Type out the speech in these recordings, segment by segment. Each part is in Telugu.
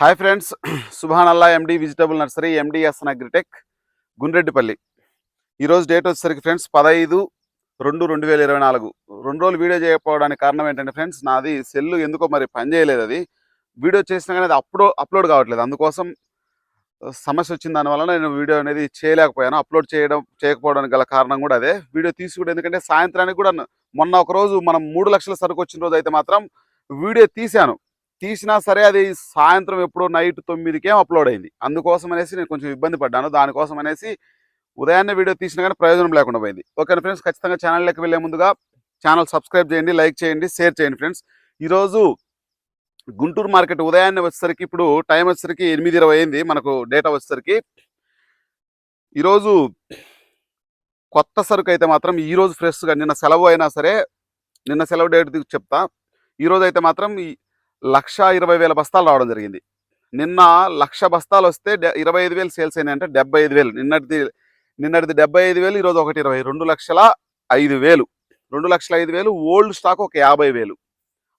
Hi friends Subhan Allah MD vegetable nursery MDS agritech Gundreddipalli. ఈరోజు డేట్ వచ్చేసరికి ఫ్రెండ్స్ పదహైదు రెండు రెండు వేల ఇరవై నాలుగు. రెండు రోజులు వీడియో చేయకపోవడానికి కారణం ఏంటంటే ఫ్రెండ్స్ నాది సెల్లు ఎందుకో మరి పని చేయలేదు అది. వీడియో చేసినా కానీ అది అప్లో అప్లోడ్ కావట్లేదు. అందుకోసం సమస్య వచ్చిన దానివల్ల నేను వీడియో అనేది చేయలేకపోయాను. అప్లోడ్ చేయడం చేయకపోవడానికి గల కారణం కూడా అదే. వీడియో తీసి కూడా ఎందుకంటే సాయంత్రానికి కూడా మొన్న ఒక రోజు మనం మూడు లక్షల సరుకు వచ్చిన రోజు అయితే మాత్రం వీడియో తీశాను. తీసినా సరే అది సాయంత్రం ఎప్పుడో నైట్ తొమ్మిదికేం అప్లోడ్ అయింది. అందుకోసం అనేసి నేను కొంచెం ఇబ్బంది పడ్డాను. దానికోసం అనేసి ఉదయాన్నే వీడియో తీసినా కానీ ప్రయోజనం లేకుండా పోయింది. Okay friends? ఖచ్చితంగా ఛానల్లోకి వెళ్ళే ముందుగా ఛానల్ సబ్స్క్రైబ్ చేయండి లైక్ చేయండి షేర్ చేయండి ఫ్రెండ్స్. ఈరోజు గుంటూరు మార్కెట్ ఉదయాన్నే వచ్చేసరికి ఇప్పుడు టైం వచ్చేసరికి ఎనిమిది ఇరవై అయింది మనకు డేటా వచ్చేసరికి. ఈరోజు కొత్త సరుకు అయితే మాత్రం ఈరోజు ఫ్రెష్గా నిన్న సెలవు అయినా సరే నిన్న సెలవు డేట్ చెప్తా. ఈరోజు అయితే మాత్రం ఈ లక్ష ఇరవై వేల బస్తాలు రావడం జరిగింది. నిన్న లక్ష బస్తాలు వస్తే డె- ఇరవై ఐదు వేలు సేల్స్ అయినాయి అంటే డెబ్బై ఐదు వేలు. నిన్నటిది నిన్నటిది డెబ్బై ఐదు వేలు ఈరోజు ఒకటి ఇరవై. రెండు లక్షల ఐదు వేలు. రెండు లక్షల ఐదు వేలు ఓల్డ్ స్టాక్ ఒక యాభై వేలు.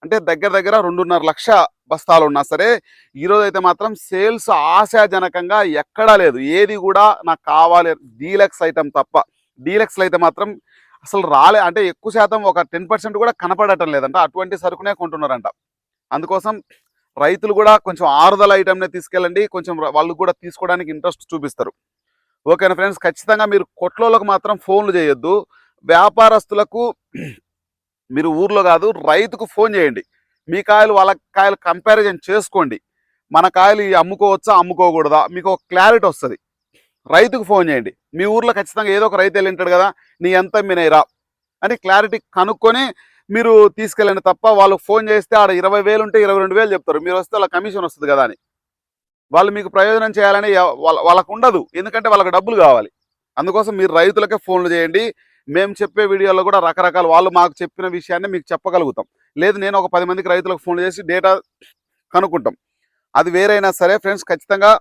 అంటే దగ్గర దగ్గర రెండున్నర లక్ష బస్తాలు ఉన్నా సరే ఈరోజు అయితే మాత్రం సేల్స్ ఆశాజనకంగా ఎక్కడా లేదు. ఏది కూడా నాకు కావాలి డీలక్స్ ఐటమ్ తప్ప. డీలక్స్లో అయితే మాత్రం అసలు రాలే. అంటే ఎక్కువ శాతం ఒక టెన్ పర్సెంట్ కూడా కనపడటం లేదంట. అటువంటి సరుకునే కొంటున్నారంట. అందుకోసం రైతులు కూడా కొంచెం ఆరుదల ఐటమ్నే తీసుకెళ్ళండి. కొంచెం వాళ్ళు కూడా తీసుకోవడానికి ఇంట్రెస్ట్ చూపిస్తారు. ఓకేనా ఫ్రెండ్స్ ఖచ్చితంగా మీరు కొట్లోలకు మాత్రం ఫోన్లు చేయొద్దు. వ్యాపారస్తులకు మీరు ఊర్లో కాదు రైతుకు ఫోన్ చేయండి. మీ కాయలు వాళ్ళ కాయలు కంపారిజన్ చేసుకోండి. మన కాయలు అమ్ముకోవచ్చా అమ్ముకోకూడదా? మీకు ఒక క్లారిటీ వస్తుంది. రైతుకు ఫోన్ చేయండి. మీ ఊర్లో ఖచ్చితంగా ఏదో ఒక రైతు వెళ్ళింటాడు కదా నీ ఎంత మీనైరా అని క్లారిటీ కనుక్కొని మీరు తీసుకెళ్ళండి తప్ప వాళ్ళు ఫోన్ చేస్తే ఆడ ఇరవై వేలు ఉంటే ఇరవై రెండు వేలు చెప్తారు. మీరు వస్తే వాళ్ళ కమిషన్ వస్తుంది కదా అని. వాళ్ళు మీకు ప్రయోజనం చేయాలని వాళ్ళ వాళ్ళకు ఉండదు. ఎందుకంటే వాళ్ళకి డబ్బులు కావాలి. అందుకోసం మీరు రైతులకే ఫోన్లు చేయండి. మేము చెప్పే వీడియోలో కూడా రకరకాల వాళ్ళు మాకు చెప్పిన విషయాన్ని మీకు చెప్పగలుగుతాం. లేదు నేను ఒక పది మందికి రైతులకు ఫోన్ చేసి డేటా కనుక్కుంటాం. అది వేరైనా సరే ఫ్రెండ్స్ ఖచ్చితంగా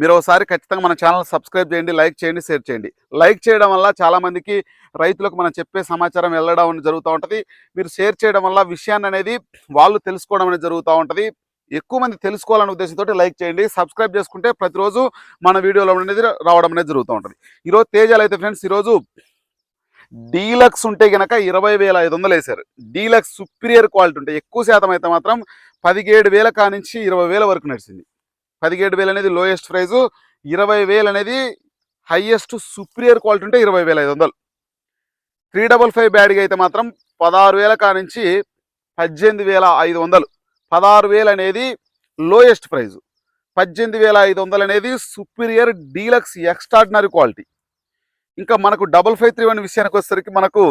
మీరు ఒకసారి ఖచ్చితంగా మన ఛానల్ సబ్స్క్రైబ్ చేయండి లైక్ చేయండి షేర్ చేయండి. లైక్ చేయడం వల్ల చాలామందికి రైతులకు మనం చెప్పే సమాచారం వెళ్ళడం అనేది జరుగుతూ ఉంటుంది. మీరు షేర్ చేయడం వల్ల విషయాన్ని అనేది వాళ్ళు తెలుసుకోవడం అనేది జరుగుతూ ఉంటుంది. ఎక్కువ మంది తెలుసుకోవాలనే ఉద్దేశంతో లైక్ చేయండి సబ్స్క్రైబ్ చేసుకుంటే ప్రతిరోజు మన వీడియోలో అనేది రావడం అనేది జరుగుతూ ఉంటుంది. ఈరోజు తేజాలు అయితే ఫ్రెండ్స్ ఈరోజు డీలక్స్ ఉంటే కనుక ఇరవై వేల ఐదు వందలు వేశారు. డీలక్స్ సుపీరియర్ క్వాలిటీ ఉంటే ఎక్కువ శాతం అయితే మాత్రం పదిహేడు వేల కానించి ఇరవై వేల వరకు నడిచింది. పదిహేడు వేలు అనేది లోయెస్ట్ ప్రైజు ఇరవై వేలు అనేది హైయెస్ట్ సుపీరియర్ క్వాలిటీ ఉంటే ఇరవై వేల ఐదు వందలు. త్రీ డబల్ ఫైవ్ బ్యాడ్గా అయితే మాత్రం పదహారు వేల కానించి పద్దెనిమిది వేల ఐదు వందలు. పదహారు వేలు అనేది లోయెస్ట్ ప్రైజు పద్దెనిమిది వేల ఐదు వందలు అనేది సుపీరియర్ డీలక్స్ ఎక్స్ట్రాడినరీ క్వాలిటీ ఇంకా మనకు డబల్ ఫైవ్ త్రీ వన్ విషయానికి వచ్చేసరికి మనకు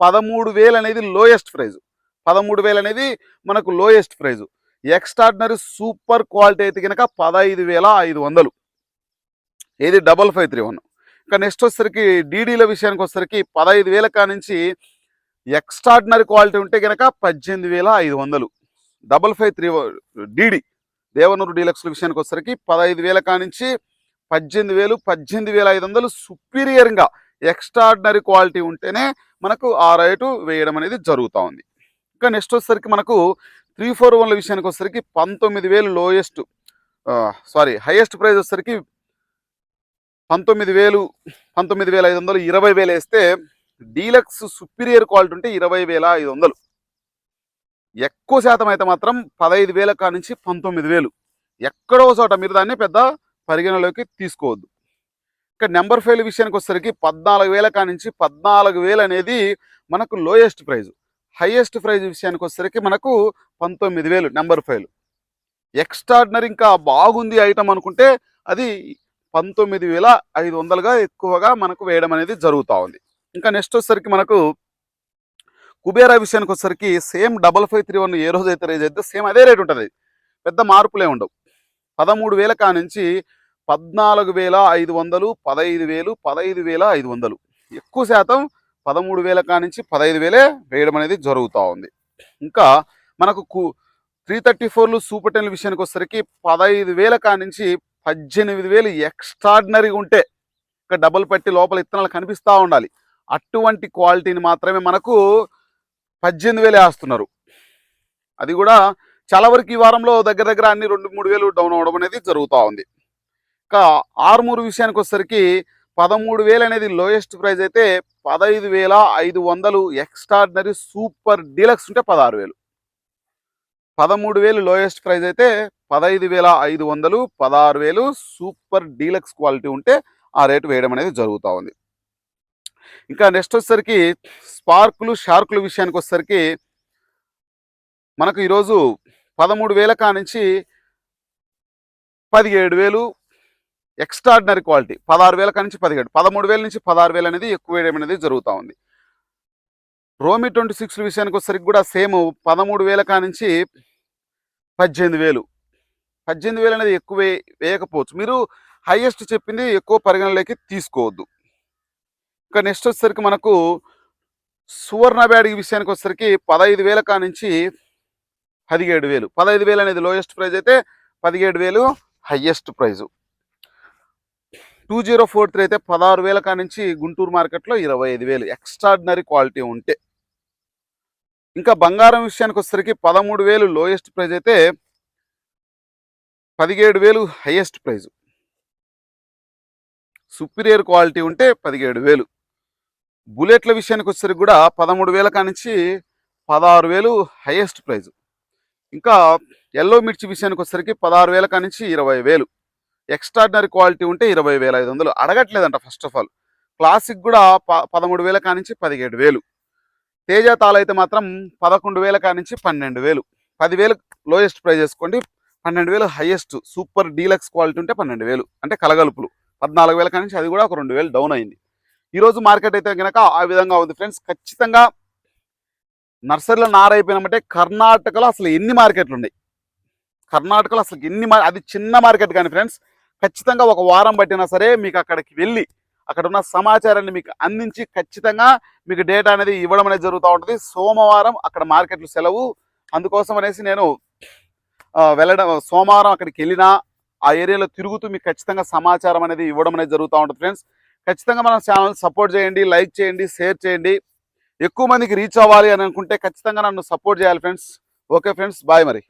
పదమూడు వేలు అనేది లోయెస్ట్ ప్రైజు పదమూడు వేలు అనేది మనకు lowest price extraordinary super quality అయితే కనుక పదహైదు వేల ఐదు వందలు. ఇది డబల్ ఫైవ్ త్రీ వన్. ఇంకా నెక్స్ట్ వచ్చేసరికి డీడీల విషయానికి వచ్చేసరికి పదహైదు వేల కానించి ఎక్స్ట్రాడినరీ క్వాలిటీ ఉంటే కనుక పద్దెనిమిది వేల ఐదు వందలు. Double five three DD Devanuru డీలక్స్ల విషయానికి వచ్చేసరికి పదహైదు వేల కానించి పద్దెనిమిది వేలు పద్దెనిమిది వేల ఐదు వందలు సుపీరియర్గా ఎక్స్ట్రాడినరీ క్వాలిటీ ఉంటేనే మనకు ఆ రేటు వేయడం అనేది జరుగుతూ ఉంది. ఇంకా నెక్స్ట్ వచ్చేసరికి మనకు త్రీ ఫోర్ వన్ల విషయానికి వచ్చేసరికి పంతొమ్మిది వేలు లోయెస్ట్ సారీ హైయెస్ట్ ప్రైస్ వచ్చేసరికి పంతొమ్మిది వేలు పంతొమ్మిది వేల ఐదు వందలు ఇరవై వేలు వేస్తే డీలక్స్ సుపీరియర్ క్వాలిటీ ఉంటే ఇరవై వేల ఐదు వందలు. ఎక్కువ శాతం అయితే మాత్రం పదహైదు వేల కానించి పంతొమ్మిది వేలు. ఎక్కడో చోట మీరు దాన్ని పెద్ద పరిగణలోకి తీసుకోవద్దు. ఇక్కడ నెంబర్ ఫైల్ విషయానికి వచ్చేసరికి పద్నాలుగు వేల కానించి పద్నాలుగు వేలు అనేది మనకు లోయెస్ట్ ప్రైజ్. హైయెస్ట్ ప్రైజ్ విషయానికి వచ్చేసరికి మనకు పంతొమ్మిది వేలు నెంబర్ ఫైవ్ ఎక్స్ట్రాడినరీ ఇంకా బాగుంది ఐటమ్ అనుకుంటే అది పంతొమ్మిది వేల ఐదు వందలుగా ఎక్కువగా మనకు వేయడం అనేది జరుగుతూ ఉంది. ఇంకా నెక్స్ట్ వచ్చేసరికి మనకు కుబేరా విషయానికి వచ్చేసరికి same double five three one ఏ రోజు అయితే రేజ్ అయితే సేమ్ అదే రేట్ ఉంటుంది. పెద్ద మార్పులే ఉండవు. పదమూడు వేల కానించి పద్నాలుగు వేల ఐదు వందలు పదహైదు వేలు పదహైదు వేల ఐదు వందలు. ఎక్కువ శాతం పదమూడు వేల కానించి పదహైదు వేలే వేయడం అనేది జరుగుతూ ఉంది. ఇంకా మనకు త్రీ థర్టీ ఫోర్లు సూపర్ టెన్ విషయానికి వచ్చేసరికి పదహైదు వేల కానించి పద్దెనిమిది వేలు ఎక్స్ట్రాడినరీగా ఉంటే ఇంకా డబల్ పెట్టి లోపల ఇత్తనాలు కనిపిస్తూ ఉండాలి. అటువంటి క్వాలిటీని మాత్రమే మనకు పద్దెనిమిది వేలు వేస్తున్నారు. అది కూడా చాలా వరకు ఈ వారంలో దగ్గర దగ్గర అన్ని రెండు మూడు వేలు డౌన్ అవ్వడం అనేది జరుగుతూ ఉంది. ఇంకా ఆరుమూరు విషయానికి వచ్చేసరికి పదమూడు వేలు అనేది లోయెస్ట్ ప్రైస్ అయితే పదహైదు వేల ఐదు వందలు ఎక్స్ట్రాడినరీ సూపర్ డీలక్స్ ఉంటే పదహారు వేలు. పదమూడు వేలు లోయెస్ట్ ప్రైస్ అయితే పదహైదు వేల ఐదు వందలు పదహారు వేలు సూపర్ డీలక్స్ క్వాలిటీ ఉంటే ఆ రేటు వేయడం అనేది జరుగుతూ ఉంది. ఇంకా నెక్స్ట్ వచ్చేసరికి స్పార్కులు షార్కులు విషయానికి వచ్చేసరికి మనకు ఈరోజు పదమూడు వేల కానించి పదిహేడు వేలు ఎక్స్ట్రాడినరీ క్వాలిటీ పదహారు వేల నుంచి పదిహేడు పదమూడు వేల నుంచి పదహారు వేలు అనేది ఎక్కువ వేయడం అనేది జరుగుతూ ఉంది. రోమి ట్వంటీ సిక్స్ విషయానికి వచ్చేసరికి కూడా సేమ్ పదమూడు వేల కానించి పద్దెనిమిది వేలు. పద్దెనిమిది వేలు అనేది ఎక్కువ వేయకపోవచ్చు. మీరు హైయెస్ట్ చెప్పింది ఎక్కువ పరిగణలోకి తీసుకోవద్దు. ఇంకా నెక్స్ట్ వచ్చేసరికి మనకు సువర్ణ బ్యాడ్ విషయానికి వచ్చేసరికి పదహైదు వేల కానించి పదిహేడు వేలు. పదహైదు వేలు అనేది లోయెస్ట్ ప్రైజ్ అయితే పదిహేడు వేలు highest price two zero four three అయితే పదహారు వేల కానించి గుంటూరు మార్కెట్లో ఇరవై ఐదు వేలు. ఎక్స్ట్రాడినరీ క్వాలిటీ ఉంటే. ఇంకా బంగారం విషయానికి వచ్చేసరికి పదమూడు వేలు లోయెస్ట్ ప్రైజ్ అయితే పదిహేడు వేలు హయ్యెస్ట్ ప్రైజ్ సుపీరియర్ క్వాలిటీ ఉంటే పదిహేడు వేలు. బుల్లెట్ల విషయానికి వచ్చేసరికి కూడా పదమూడు వేల కానించి పదహారు వేలు హయ్యెస్ట్ ప్రైజ్ ఇంకా ఎల్లో మిర్చి విషయానికి వచ్చేసరికి పదహారు వేల కానించి ఇరవై వేలు. ఎక్స్ట్రాడినరీ క్వాలిటీ ఉంటే ఇరవై వేల ఐదు వందలు. అడగట్లేదంట ఫస్ట్ ఆఫ్ ఆల్. క్లాసిక్ కూడా ప పదమూడు వేల కానించి పదిహేడు వేలు. తేజ తాళ అయితే మాత్రం పదకొండు వేల కానించి పన్నెండు వేలు. పదివేలు లోయెస్ట్ ప్రైజ్ చేసుకోండి. పన్నెండు వేలు హైయెస్ట్ సూపర్ డీలక్స్ క్వాలిటీ ఉంటే పన్నెండు వేలు. అంటే కలగలుపులు. పద్నాలుగు వేల కానించి అది కూడా ఒక రెండు వేలు డౌన్ అయింది. ఈరోజు మార్కెట్ అయితే కనుక ఆ విధంగా ఉంది ఫ్రెండ్స్. ఖచ్చితంగా నర్సరీలో నారైపోయినామంటే కర్ణాటకలో అసలు ఎన్ని మార్కెట్లు ఉన్నాయి కర్ణాటకలో అసలు ఎన్ని మార్ అది చిన్న మార్కెట్ కానీ ఫ్రెండ్స్ ఖచ్చితంగా ఒక వారం పట్టినా సరే మీకు అక్కడికి వెళ్ళి అక్కడ ఉన్న సమాచారాన్ని మీకు అందించి ఖచ్చితంగా మీకు డేటా అనేది ఇవ్వడం అనేది జరుగుతూ ఉంటుంది. సోమవారం అక్కడ మార్కెట్లు సెలవు. అందుకోసం అనేసి నేను వెళ్ళడం సోమవారం అక్కడికి వెళ్ళినా ఆ ఏరియాలో తిరుగుతూ మీకు ఖచ్చితంగా సమాచారం అనేది ఇవ్వడం అనేది జరుగుతూ ఉంటుంది ఫ్రెండ్స్ ఖచ్చితంగా మన ఛానల్ సపోర్ట్ చేయండి లైక్ చేయండి షేర్ చేయండి. ఎక్కువ మందికి రీచ్ అవ్వాలి అని అనుకుంటే ఖచ్చితంగా నన్ను సపోర్ట్ చేయాలి ఫ్రెండ్స్ ఓకే ఫ్రెండ్స్ బాయ్ మరి.